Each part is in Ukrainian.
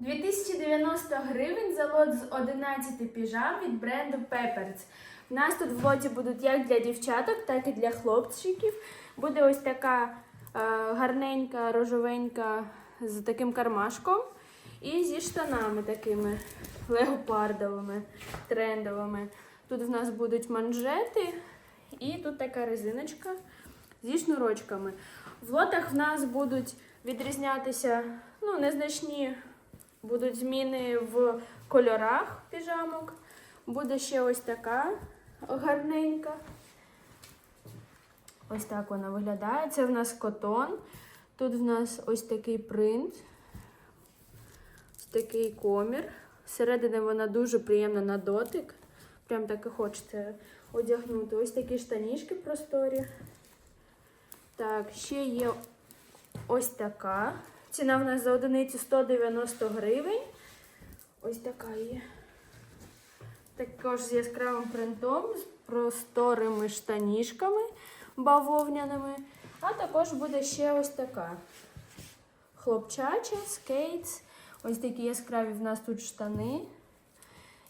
2090 гривень за лот з 11 піжам від бренду Pepper's. У нас тут в лоті будуть як для дівчаток, так і для хлопчиків. Буде ось така е, гарненька, рожовенька з таким кармашком. І зі штанами такими леопардовими, трендовими. Тут в нас будуть манжети і тут така резиночка зі шнурочками. В лотах в нас будуть відрізнятися ну, незначні будуть зміни в кольорах піжамок. Буде ще ось така гарненька. Ось так вона виглядає. Це в нас котон. Тут в нас ось такий принт, ось такий комір. Всередині вона дуже приємна на дотик. Прям так і хочеться одягнути. Ось такі штанішки просторі. Так, ще є ось така. Ціна в нас за одиницю 190 гривень. Ось така є. Також з яскравим принтом, з просторими штанішками бавовняними. А також буде ще ось така. Хлопчача, скейтс. Ось такі яскраві в нас тут штани.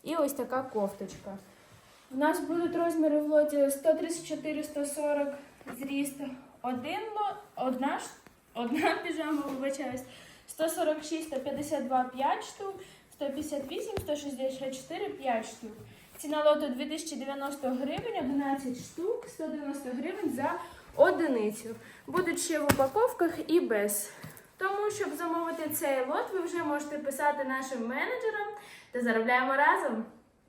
І ось така кофточка. У нас будуть розміри в лоті 134-140 зріст. Один одна, ш- одна піжама, вибачаюсь, 146, 152 5 штук, 158, 164 5 штук. Ціна лоту 2090 гривень, 11 штук, 190 гривень за одиницю. Будуть ще в упаковках і без. Тому, щоб замовити цей лот, ви вже можете писати нашим менеджерам та заробляємо разом.